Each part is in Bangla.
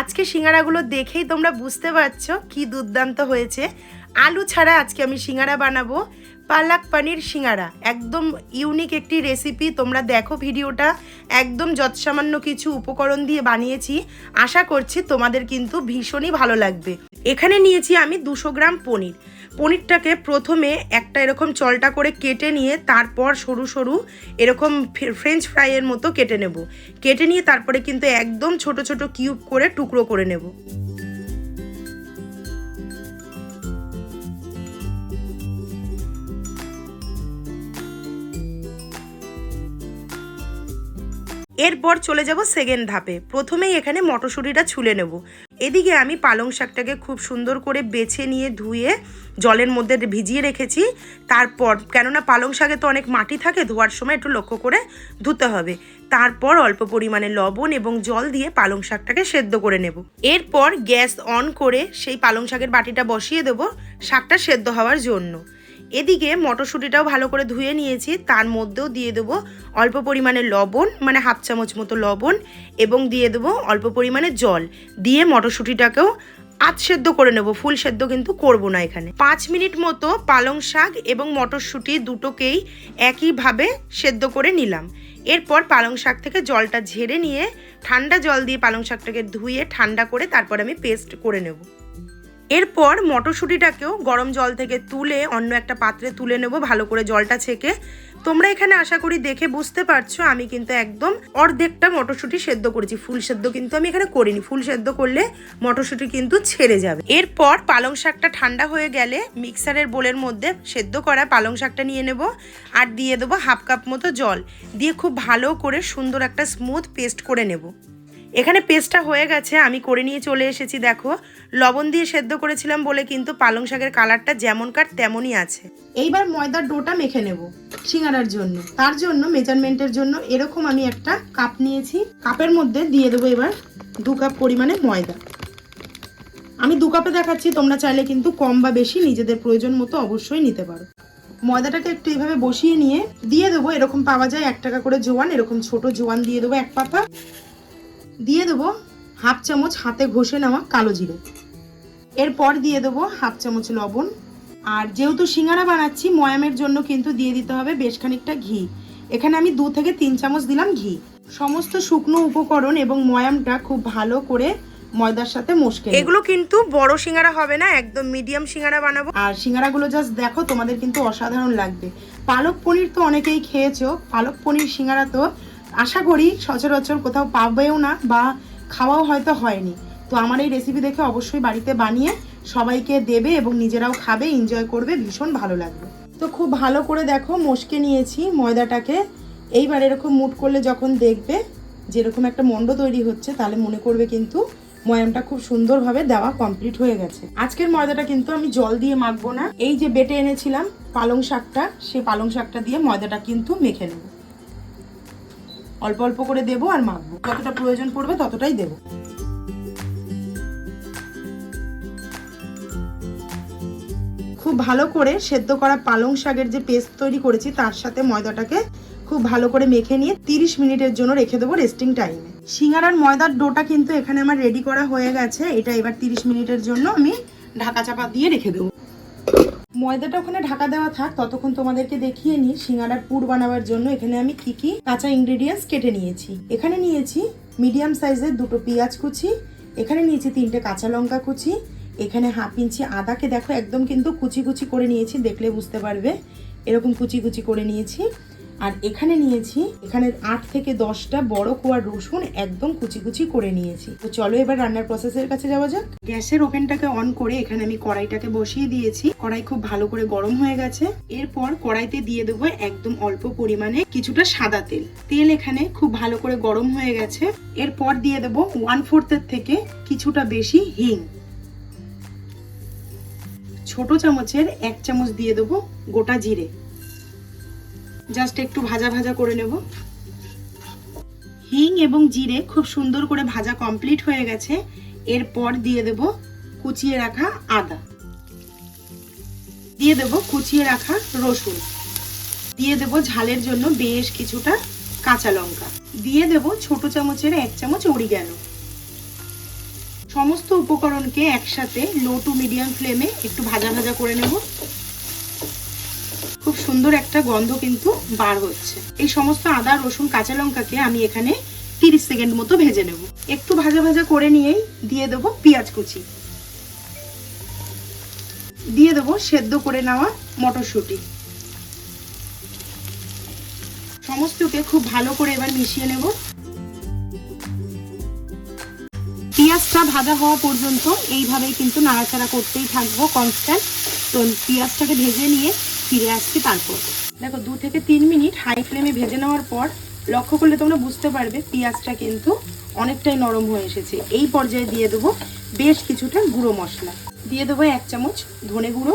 আজকে সিঙ্গারাগুলো দেখেই তোমরা বুঝতে পারছ কি দুর্দান্ত হয়েছে। আলু ছাড়া আজকে আমি সিঙ্গারা বানাবো। পালাক পানির সিঙ্গারা। একদম ইউনিক একটি রেসিপি তোমরা দেখো ভিডিওটা। একদম যৎসামান্য কিছু উপকরণ দিয়ে বানিয়েছি। আশা করছি তোমাদের কিন্তু ভীষণই ভালো লাগবে। এখানে নিয়েছি আমি দুশো গ্রাম পনির। পনিরটাকে প্রথমে একটা এরকম চলটা করে কেটে নিয়ে তারপর সরু সরু এরকম ফ্রেঞ্চ ফ্রাইয়ের মতো কেটে নেব। কেটে নিয়ে তারপরে কিন্তু একদম ছোট ছোট কিউব করে টুকরো করে নেব। এরপর চলে যাব সেকেন্ড ধাপে। প্রথমেই এখানে মটরশুঁটিটা ছুলে নেব। এদিকে আমি পালং শাকটাকে খুব সুন্দর করে বেছে নিয়ে ধুয়ে জলের মধ্যে ভিজিয়ে রেখেছি। তারপর, কেননা পালং শাকে তো অনেক মাটি থাকে, ধোয়ার সময় একটু লক্ষ্য করে ধুতে হবে। তারপর অল্প পরিমাণে লবণ এবং জল দিয়ে পালং শাকটাকে সেদ্ধ করে নেব। এরপর গ্যাস অন করে সেই পালং শাকের বাটিটা বসিয়ে দেব শাকটা সেদ্ধ হওয়ার জন্য। এদিকে মটরশুঁটিটাও ভালো করে ধুয়ে নিয়েছি, তার মধ্যেও দিয়ে দেবো অল্প পরিমাণে লবণ মানে হাফ চামচ মতো লবণ, এবং দিয়ে দেবো অল্প পরিমাণে জল। দিয়ে মটরশুঁটিটাকেও আধ সেদ্ধ করে নেব, ফুল সেদ্ধ কিন্তু করব না এখানে। পাঁচ মিনিট মতো পালং শাক এবং মটরশুঁটি দুটোকেই একইভাবে সেদ্ধ করে নিলাম। এরপর পালং শাক থেকে জলটা ঝেড়ে নিয়ে ঠান্ডা জল দিয়ে পালং শাকটাকে ধুয়ে ঠান্ডা করে তারপর আমি পেস্ট করে নেব। এরপর মটরশুঁটিটাকেও গরম জল থেকে তুলে অন্য একটা পাত্রে তুলে নেব, ভালো করে জলটা ছেঁকে। তোমরা এখানে আশা করি দেখে বুঝতে পারছ, আমি কিন্তু একদম অর্ধেকটা মটরশুঁটি সেদ্ধ করেছি। ফুল সেদ্ধ কিন্তু আমি এখানে করিনি, ফুল সেদ্ধ করলে মটরশুঁটি কিন্তু ছেড়ে যাবে। এরপর পালং শাকটা ঠান্ডা হয়ে গেলে মিক্সারের বোলের মধ্যে সেদ্ধ করা পালং শাকটা নিয়ে নেব আর দিয়ে দেবো হাফ কাপ মতো জল। দিয়ে খুব ভালো করে সুন্দর একটা স্মুথ পেস্ট করে নেব। এখানে পেস্টটা হয়ে গেছে, আমি করে নিয়ে চলে এসেছি, দেখো। লবণ দিয়ে সেদ্ধ করেছিলাম বলে কিন্তু পালং শাকের কালারটা যেমনকার তেমনই আছে। এইবার ময়দার ডোটা মেখে নেব সিঙ্গারার জন্য। তার জন্য মেজারমেন্টের জন্য এরকম আমি একটা কাপ নিয়েছি। কাপের মধ্যে দিয়ে দেবো এবার দু কাপ পরিমাণে ময়দা। আমি দু কাপে দেখাচ্ছি, তোমরা চাইলে কিন্তু কম বা বেশি নিজেদের প্রয়োজন মতো অবশ্যই নিতে পারো। ময়দাটাকে একটু এইভাবে বসিয়ে নিয়ে দিয়ে দেবো, এরকম পাওয়া যায় এক টাকা করে জোয়ান, এরকম ছোট জোয়ান দিয়ে দেবো এক পাতা। দিয়ে দেবো হাফ চামচ হাতে ঘষে নেওয়া কালো জিরে। এরপর দিয়ে দেবো হাফ চামচ লবণ। আর যেহেতু সিঙ্গারা বানাচ্ছি ময়ামের জন্য কিন্তু দিয়ে দিতে হবে বেশ খানিকটা ঘি। এখানে আমি দু থেকে তিন চামচ দিলাম ঘি। সমস্ত শুকনো উপকরণ এবং ময়ামটা খুব ভালো করে ময়দার সাথে মশকে এগুলো কিন্তু বড় সিঙ্গারা হবে না একদম মিডিয়াম সিঙ্গারা বানাবো। আর সিঙ্গারাগুলো জাস্ট দেখো তোমাদের কিন্তু অসাধারণ লাগবে। পালক পনির তো অনেকেই খেয়েছো পালক পনির সিঙ্গারা তো আশা করি সচরাচর কোথাও পাবেও না বা খাওয়াও হয়তো হয়নি। তো আমার এই রেসিপি দেখে অবশ্যই বাড়িতে বানিয়ে সবাইকে দেবে এবং নিজেরাও খাবে এনজয় করবে, ভীষণ ভালো লাগবে। তো খুব ভালো করে দেখো মশকে নিয়েছি ময়দাটাকে। এইবার এরকম মুট করলে যখন দেখবে যেরকম একটা মন্ড তৈরি হচ্ছে, তাহলে মনে করবে কিন্তু ময়ামটা খুব সুন্দরভাবে দেওয়া কমপ্লিট হয়ে গেছে। আজকের ময়দাটা কিন্তু আমি জল দিয়ে মাখবো না। এই যে বেটে এনেছিলাম পালং শাকটা সেই পালং শাকটা দিয়ে ময়দাটা কিন্তু মেখে নেব। অল্প অল্প করে দেবো আর মাখবো। যতটা প্রয়োজন পড়বে ততটাই দেবো। খুব ভালো করে সেদ্ধ করা পালং শাকের যে পেস্ট তৈরি করেছি, তার সাথে ময়দাটাকে খুব ভালো করে মেখে নিয়ে তিরিশ মিনিটের জন্য রেখে দেবো রেস্টিং টাইমে সিঙ্গারার ময়দার ডোটা কিন্তু এখানে আমার রেডি করা হয়ে গেছে। এটা এবার তিরিশ মিনিটের জন্য আমি ঢাকা চাপা দিয়ে রেখে দেবো। ময়দাটা ওখানে ঢাকা দেওয়া থাক, ততক্ষণ তোমাদেরকে দেখিয়ে নিই সিঙ্গারার পুর বানাবার জন্য এখানে আমি কি কি কাঁচা ইনগ্রেডিয়েন্টস কেটে নিয়েছি। এখানে নিয়েছি মিডিয়াম সাইজের দুটো পেঁয়াজ কুচি, এখানে নিয়েছি তিনটে কাঁচা লঙ্কা কুচি, এখানে হাফ ইঞ্চি আদাকে দেখো একদম কিন্তু কুচি কুচি করে নিয়েছি, দেখলে বুঝতে পারবে। এরকম কুচি কুচি করে নিয়েছি। আর এখানে নিয়েছি, এখানে আট থেকে দশটা বড় কোয়ার রসুন একদম কুচি কুচি করে নিয়েছি। তো চলো এবার রান্নার প্রসেসের কাছে যাওয়া যাক। গ্যাসের ওভেনটাকে অন করে এখানে আমি কড়াইটাকে বসিয়ে দিয়েছি। কড়াই খুব ভালো করে গরম হয়ে গেছে। এরপর কড়াইতে দিয়ে দেবো একদম অল্প পরিমাণে কিছুটা সাদা তেল। তেল এখানে খুব ভালো করে গরম হয়ে গেছে। এরপর দিয়ে দেবো ওয়ান ফোর্থের থেকে কিছুটা বেশি হিং। ছোট চামচের এক চামচ দিয়ে দেবো গোটা জিরে। জাস্ট একটু ভাজা ভাজা করে নেব। হিং এবং জিরে খুব সুন্দর করে ভাজা কমপ্লিট হয়ে গেছে। এরপর দিয়ে দেব কুচিয়ে রাখা আদা। দিয়ে দেব কুচিয়ে রাখা রসুন। দিয়ে দেব ঝালের জন্য বেশ কিছুটা কাঁচা লঙ্কা। দিয়ে দেব ছোট চামচের এক চামচ অরিগ্যানো। সমস্ত উপকরণকে একসাথে লো টু মিডিয়াম ফ্লেমে একটু ভাজা ভাজা করে নেব। খুব সুন্দর একটা গন্ধ কিন্তু বার হচ্ছে। এই সমস্ত আদা, রসুন, কাঁচা লঙ্কাকে আমি এখানে তিরিশ সেকেন্ড মতো ভেজে নেব। একটু ভাজা ভাজা করে নিয়েই দিয়ে দেবো পেঁয়াজ কুচি। দিয়ে দেবো সেদ্ধ করে নেওয়া মটরশুঁটি। সমস্তকে খুব ভালো করে এবার মিশিয়ে নেব। পেঁয়াজটা ভাজা হওয়া পর্যন্ত এইভাবেই কিন্তু নাড়াচাড়া করতেই থাকব কনস্ট্যান্ট। তো পেঁয়াজটাকে ভেজে নিয়ে ফিরে আসছি তারপর। দেখো, দু থেকে তিন মিনিট হাই ফ্লেমে ভেজে নেওয়ার পর লক্ষ্য করলে তোমরা বুঝতে পারবে পেঁয়াজটা কিন্তু অনেকটাই নরম হয়ে এসেছে। এই পর্যায়ে দিয়ে দেবো বেশ কিছুটা গুঁড়ো মশলা। দিয়ে দেবো এক চামচ ধনে গুঁড়ো,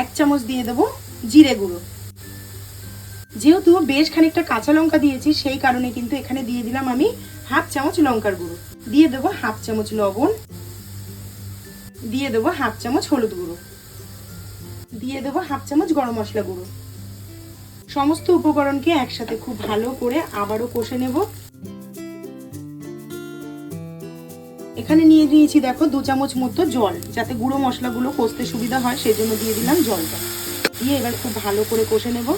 এক চামচ দিয়ে দেবো জিরে গুঁড়ো। যেহেতু বেশ খানিকটা কাঁচা লঙ্কা দিয়েছি, সেই কারণে কিন্তু এখানে দিয়ে দিলাম আমি হাফ চামচ লঙ্কার গুঁড়ো। দিয়ে দেবো হাফ চামচ লবণ, দিয়ে দেবো হাফ চামচ হলুদ গুঁড়ো। দিয়ে দেবো হাফ চামচ গরম মশলা গুঁড়ো। সমস্ত উপকরণকে একসাথে খুব ভালো করে আবারও কষে নেব। এখানে নিয়ে দিয়েছি দেখো দু চামচ মতো জল, যাতে গুঁড়ো মশলাগুলো কষতে সুবিধা হয়, সেই জন্য দিয়ে দিলাম জলটা। দিয়ে এবার খুব ভালো করে কষে নেব।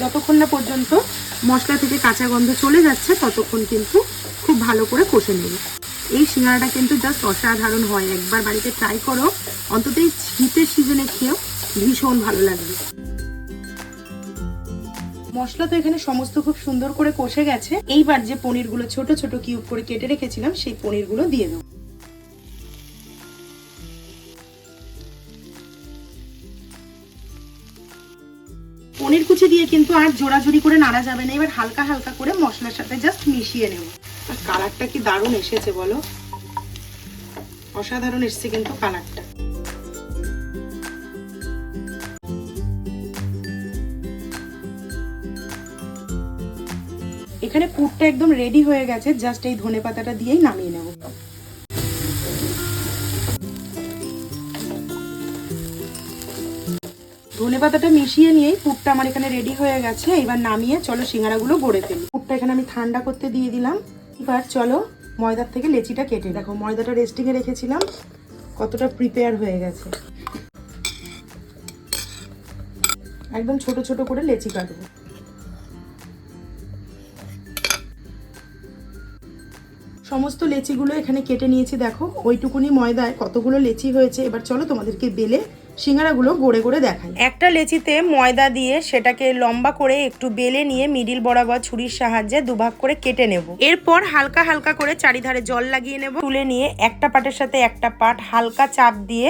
যতক্ষণ না পর্যন্ত মশলা থেকে কাঁচা গন্ধ চলে যাচ্ছে, ততক্ষণ কিন্তু খুব ভালো করে কষে নেব। এই সিঙ্গারাটা কিন্তু জাস্ট অসাধারণ হয়। একবার বাড়িতে ট্রাই করো। অন্তত এই শীতের সিজনে খেয়েও ভীষণ ভালো লাগবে মশলা তো এখানে সমস্ত খুব সুন্দর করে কষে গেছে। এইবার যে পনিরগুলো ছোট ছোট কিউব করে কেটে রেখেছিলাম, সেই পনিরগুলো দিয়ে দেবো। পনির কুচি দিয়ে কিন্তু আর জোড়াজুড়ি করে নাড়া যাবে না। এবার হালকা হালকা করে মশলার সাথে জাস্ট মিশিয়ে নেব। আর কালারটা কি দারুণ এসেছে বলো? অসাধারণ এসছে কিন্তু কালারটা। এখানে পুরটা একদম রেডি হয়ে গেছে জাস্ট এই ধনে পাতাটা দিয়েই নামিয়ে নেব। ধনে পাতাটা মিশিয়ে নিয়েই পুরটা আমার এখানে রেডি হয়ে গেছে, এবার নামিয়ে চলো সিঙ্গারাগুলো গড়ে ফেলি। পুরটা এখানে আমি ঠান্ডা করতে দিয়ে দিলাম। এবার চলো ময়দার থেকে লেচিটা কেটে দেখো, ময়দাটা রেস্টিংয়ে রেখেছিলাম, কতটা প্রিপেয়ার হয়ে গেছে। একদম ছোট ছোট করে লেচি কাটবো। সমস্ত লেচিগুলো এখানে কেটে নিয়েছি, দেখো। ওইটুকুনি ময়দায় কতগুলো লেচি হয়েছে। এবার চলো তোমাদেরকে বেলে সিঙ্গারাগুলো গড়ে গড়ে দেখাই। একটা লেচিতে ময়দা দিয়ে সেটাকে লম্বা করে একটু বেলে নিয়ে মিডিল বরাবর ছুরির সাহায্যে দুভাগ করে কেটে নেব। এরপর হালকা হালকা করে চারিধারে জল লাগিয়ে নেব। তুলে নিয়ে একটা পাটের সাথে একটা পাট হালকা চাপ দিয়ে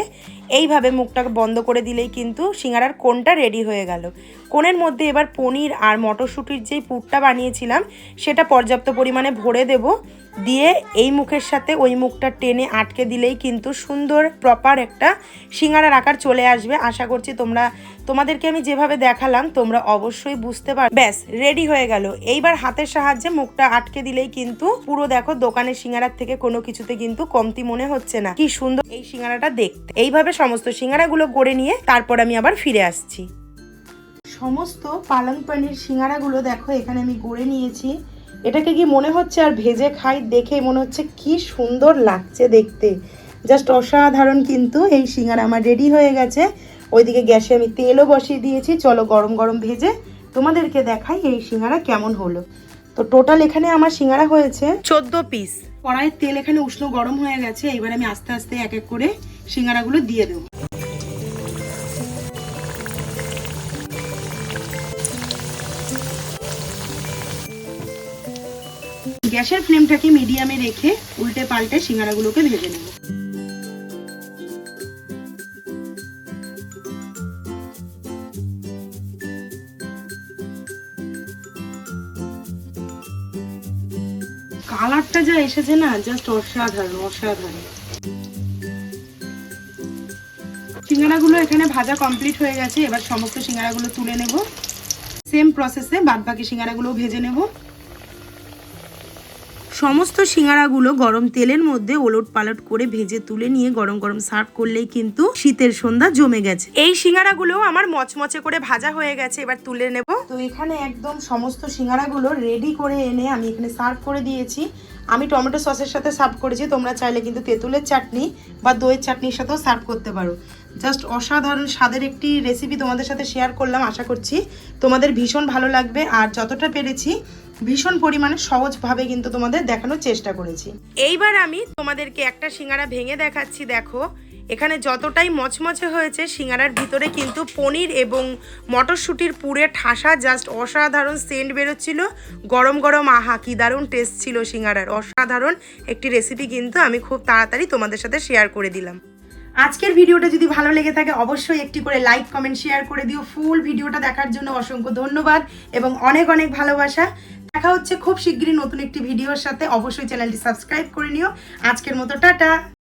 এইভাবে মুখটাকে বন্ধ করে দিলেই কিন্তু সিঙ্গারার কোনটা রেডি হয়ে গেল। কোণের মধ্যে এবার পনির আর মটরশুঁটির যেই পুরটা বানিয়েছিলাম, সেটা পর্যাপ্ত পরিমাণে ভরে দেব। দিয়ে এই মুখের সাথে ওই মুখটা টেনে আটকে দিলেই কিন্তু সুন্দর প্রপার একটা সিঙ্গারার আকার চলে আসবে। আশা করছি তোমরা, তোমাদেরকে আমি যেভাবে দেখালাম, তোমরা অবশ্যই বুঝতে পার, ব্যাস রেডি হয়ে গেল। এইবার হাতের সাহায্যে মুখটা আটকে দিলেই কিন্তু পুরো দেখো দোকানের সিঙ্গারার থেকে কোনো কিছুতে কিন্তু কমতি মনে হচ্ছে না। কি সুন্দর এই সিঙ্গারাটা দেখতে। এইভাবে সমস্ত সিঙ্গারাগুলো গড়ে নিয়ে তারপর আমি আবার ফিরে আসছি। সমস্ত পালং পানির সিঙ্গারাগুলো দেখো এখানে আমি গড়ে নিয়েছি। এটাকে কি মনে হচ্ছে আর ভেজে খাই দেখে মনে হচ্ছে কি সুন্দর লাগছে দেখতে। জাস্ট অসাধারণ কিন্তু এই সিঙ্গারা আমার রেডি হয়ে গেছে। ওইদিকে গ্যাসে আমি তেলও বসিয়ে দিয়েছি। চলো গরম গরম ভেজে তোমাদেরকে দেখাই এই সিঙ্গারা কেমন হলো। তো টোটাল এখানে আমার সিঙ্গারা হয়েছে চোদ্দ পিস কড়াইয়ের তেল এখানে উষ্ণ গরম হয়ে গেছে। এবার আমি আস্তে আস্তে এক এক করে সিঙ্গারাগুলো দিয়ে দেবো। গ্যাসের ফ্লেমটাকে মিডিয়ামে রেখে উল্টে পাল্টে সিঙ্গারাগুলোকে ভেজে নেব। কালারটা যা এসেছে না জাস্ট অসাধারণ অসাধারণ। সিঙ্গারাগুলো এখানে ভাজা কমপ্লিট হয়ে গেছে, এবার সমস্ত সিঙ্গারাগুলো তুলে নেব। সেম প্রসেসে বাদ বাকি সিঙ্গারাগুলো ভেজে নেব। সমস্ত সিঙ্গারাগুলো গরম তেলের মধ্যে ওলট পালট করে ভেজে তুলে নিয়ে গরম গরম সার্ভ করলেই কিন্তু শীতের সন্ধ্যা জমে গেছে। এই সিঙ্গারাগুলো আমার মচমচে করে ভাজা হয়ে গেছে, এবার তুলে নেব। তো এখানে একদম সমস্ত সিঙ্গারাগুলো রেডি করে এনে আমি এখানে সার্ভ করে দিয়েছি। আমি টমেটো সসের সাথে সার্ভ করেছি, তোমরা চাইলে কিন্তু তেঁতুলের চাটনি বা দইয়ের চাটনির সাথেও সার্ভ করতে পারো। জাস্ট অসাধারণ স্বাদের একটি রেসিপি তোমাদের সাথে শেয়ার করলাম, আশা করছি তোমাদের ভীষণ ভালো লাগবে। আর যতটা পেরেছি ভীষণ পরিমাণে সহজভাবে কিন্তু তোমাদের দেখানোর চেষ্টা করেছি। এইবার আমি তোমাদেরকে একটা সিঙ্গারা ভেঙে দেখাচ্ছি, দেখো। এখানে যতটাই মচমচে হয়েছে, সিঙ্গারার ভিতরে কিন্তু পনির এবং মটরশুঁটির পুরে ঠাসা, জাস্ট অসাধারণ সেন্ট বেরোচ্ছিল। গরম গরম, আহা, কি দারুণ টেস্ট ছিল সিঙ্গারার। অসাধারণ একটি রেসিপি কিন্তু আমি খুব তাড়াতাড়ি তোমাদের সাথে শেয়ার করে দিলাম। আজকের ভিডিওটা যদি ভালো লেগে থাকে, অবশ্যই একটি করে লাইক কমেন্ট শেয়ার করে দিও। ফুল ভিডিওটা দেখার জন্য অসংখ্য ধন্যবাদ এবং অনেক অনেক ভালোবাসা। দেখা হচ্ছে খুব শিগগিরই নতুন একটি ভিডিওর সাথে। অবশ্যই চ্যানেলটি সাবস্ক্রাইব করে নিও। আজকের মতো টাটা।